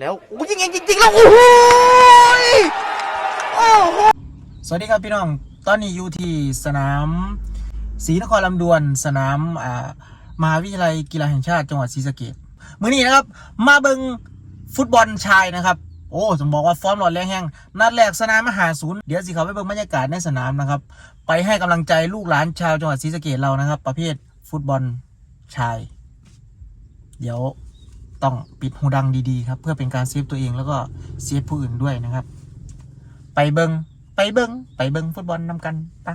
แล้วอู้ยิงเองจริงๆแล้วโอ้โหโอ้โหสวัสดีครับพี่น้อง ตอนนี้อยู่ที่สนามศรีนครลำดวน สนามอ่ามหาวิทยาลัยกีฬาแห่งชาติจังหวัดศรีสะเกษมื้อนี้นะครับ มาเบิงฟุตบอลชายนะครับ โอ้ต้องบอกว่าฟอร์มหลอดแรงแห้งนัดแรกสนามมหาศูนย์เดี๋ยวสิเขาไปเบิงบรรยากาศในสนามนะครับ ไปให้กำลังใจลูกหลานชาวจังหวัดศรีสะเกษเรานะครับ ประเภทฟุตบอลชาย เดี๋ยว ต้องปิดหูดังดีๆครับ เพื่อเป็นการเซฟตัวเองแล้วก็เซฟผู้อื่นด้วยนะครับ ไปเบิงไปเบิงไปเบิงฟุตบอลนำกันปะ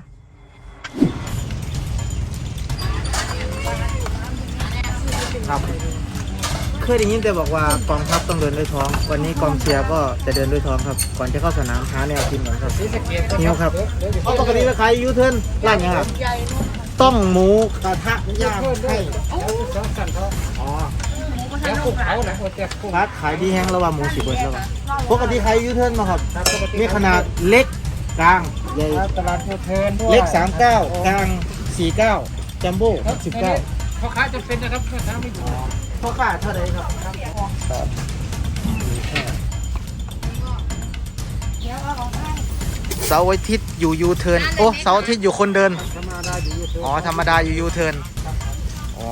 ครับ เคยได้ยินแต่บอกว่ากองทัพต้องเดินด้วยท้อง วันนี้กองเชียร์ก็จะเดินด้วยท้องครับ ก่อนจะเข้าสนามหาแนวกินเหมือนครับหิวครับเอาปกติเราขายยูเทิร์นร้านยังครับ ต้องหมูกระทะย่างให้อ๋อ แล้วกุ้งเขานะหัวเตียกุ้งพัดขายดีแห้งระหว่างหมูสิบเบิร์ดแล้วกันปกติขายยูเทิร์นมาครับมีขนาดเล็กกลางใหญ่ตลาดโฮเทลเล็ก39กลาง49จัมโบ้19เขาขายจำเป็นนะครับเขาขายไม่อยู่พ่อค้าเท่าไหร่ครับเสาร์อาทิตย์อยู่ยูเทิร์นโอ้เสาร์อาทิตย์อยู่คนเดินธรรมดาอยู่อ๋อธรรมดาอยู่ยูเทิร์นอ๋อ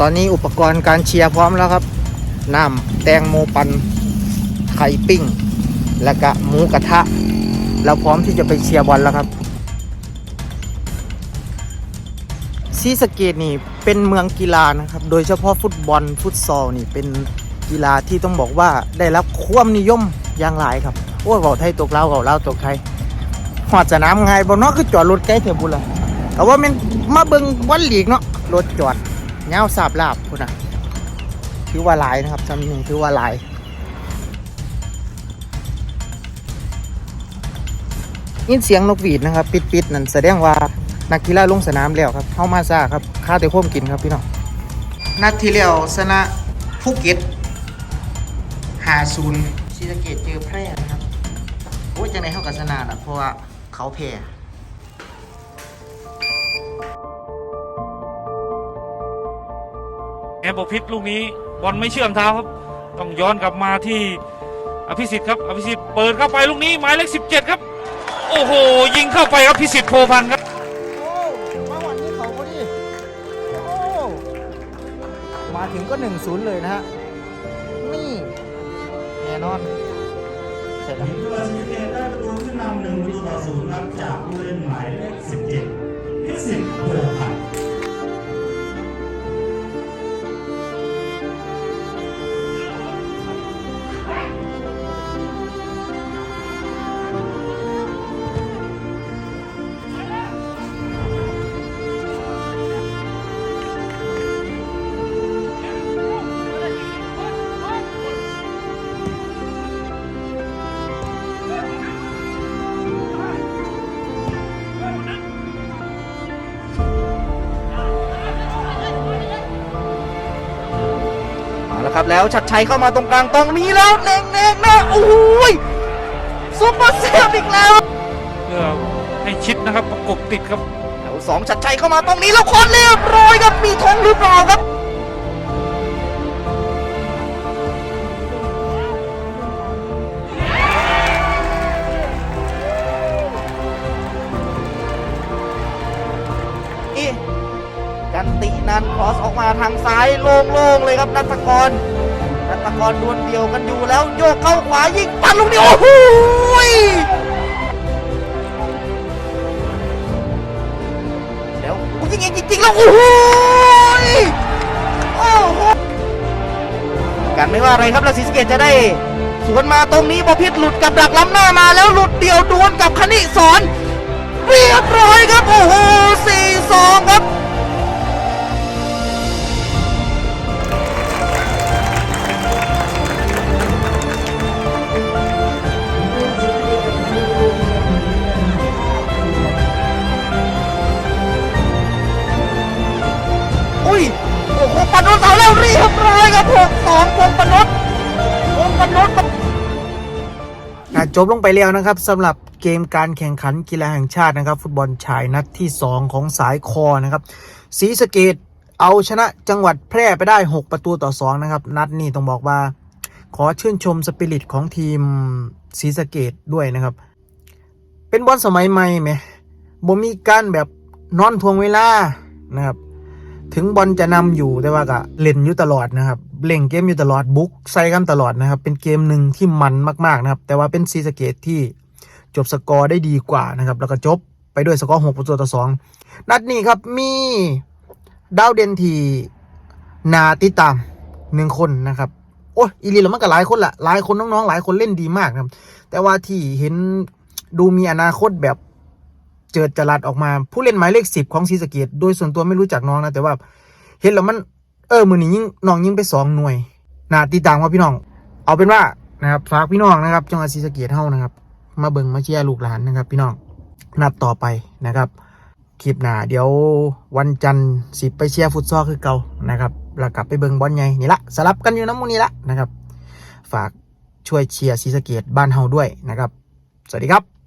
ตอนนี้อุปกรณ์การเชียร์พร้อมแล้วครับ น้ำแตงโมปันไข่ปิ้ง แล้วก็หมูกระทะ เราพร้อมที่จะไปเชียร์บอลแล้วครับซีสเกตนี่เป็นเมืองกีฬานะครับ โดยเฉพาะฟุตบอลฟุตซอลนี่เป็นกีฬาที่ต้องบอกว่าได้รับความนิยมอย่างหลายครับ โอ้ยเบาไทยตกลาวเบาลาตกไทยหอดสนามไงบ่เนาะคือจอดรถไกลเถอะบุญละแต่ว่ามันมาเบิ่งบอลลีกเนาะรถจอด เงาสาบลาบพุ่นะถือว่าหลายนะครับจำหนึ่งถือว่าหลายยินเสียงนกหวีดนะครับ ปิดๆนั่นแสดงว่านักกีฬาลงสนามแล้วครับเข้ามาซ่าครับค่าแต่ควมกินครับพี่น้องนัดที่แล้วชนะภูเก็ตหาศูนย์ศรีสะเกดเจอแพร่นะครับโอ้ยจังไหนเข้ากับชนะนะเพราะว่าเขาแพ้ แอบพิษลูกนี้บอลไม่เชื่อมเท้าครับ ต้องย้อนกลับมาที่อภิสิทธิ์ครับอภิสิทธิ์เปิดเข้าไปลูกนี้หมายเลข17 ครับ โอ้โห ยิงเข้าไปครับพิสิทธิ์โพพันครับมาวันนี้เขาพอดีโอ้มาถึงก็หนึ่งศูนย์เลยนะฮะ นี่ แน่นอน เสร็จแล้ว ครับแล้วชัดชัยเข้ามาตรงกลางตรงนี้แล้วเน่งเน่งนะโอ้ยซุปเปอร์เซฟอีกแล้วเพื่อให้ชิดนะครับประกบติดครับแถวสองชัดชัยเข้ามาตรงนี้แล้วคนเรียบร้อยครับมีธงหรือเปล่าครับ มาทางซ้ายโล่งๆเลยครับนัทกรนัทกรดวลเดียวกันอยู่แล้วโยกเข้าขวายิงปันลูกนี้โอ้โหยเดี๋ยวยิงเองจริงๆแล้วโอ้โหโอ้โหกันไม่ว่าอะไรครับแล้วศรีสเกตจะได้สวนมาตรงนี้บอพิษหลุดกับดักล้ำหน้ามาแล้วหลุดเดี่ยวดวลกับคณิสอน องวงปนดวงปนดจบลงไปแล้วนะครับสำหรับเกมการแข่งขันกีฬาแห่งชาตินะครับ ฟุตบอลชายนัดที่ 2 ของสายคอนะครับศรีสะเกดเอาชนะจังหวัดแพร่ไปได้ 6 ประตูต่อ 2 นะครับ นัดนี้ต้องบอกว่า ขอชื่นชมสปิริตของทีมศรีสะเกดด้วยนะครับ เป็นบอลสมัยใหม่ไหมบ่มีการแบบนอนทวงเวลานะครับ ถึงบอลจะนำอยู่แต่ว่าก็เล่นอยู่ตลอดนะครับ เล่งเกมอยู่ตลอดบุกใส่กันตลอดนะครับ เป็นเกมหนึ่งที่มันมากๆนะครับ แต่ว่าเป็นซีสเกตที่จบสกอร์ได้ดีกว่านะครับ แล้วก็จบไปด้วยสกอร์6ประตูต่อ2นัดนี้ครับมีดาวเดนทีนาติตามหนึ่งคนนะครับโอ้ยอีลีแล้วมันก็หลายคนละหลายคนน้องๆ หลายคนเล่นดีมากนะครับ แต่ว่าที่เห็นดูมีอนาคตแบบเจิดจรัสออกมา ผู้เล่นหมายเลขสิบของซีสเกตโดยส่วนตัวไม่รู้จักน้องนะแต่ว่า เห็นแล้วมัน เออมือนี้ยิ่งน้องยิ่งไปสองหน่วยนาตีต่างว่าพี่น้อง เอาเป็นว่านะครับฝากพี่น้องนะครับจังหวัดศรีสะเกดเฮานะครับ มาเบิ่งมาเชียร์ลูกหลานนะครับ พี่น้องนัดต่อไปนะครับคลิปหน้าเดี๋ยววันจันทร์สิไปเชียร์ฟุตซอลคือเก่านะครับแล้วกลับไปเบิ่งบอลใหญ่นี่ละสลับกันอยู่น้ำมูนี่ละนะครับ ฝากช่วยเชียร์ศรีสะเกดบ้านเฮาด้วยนะครับ สวัสดีครับ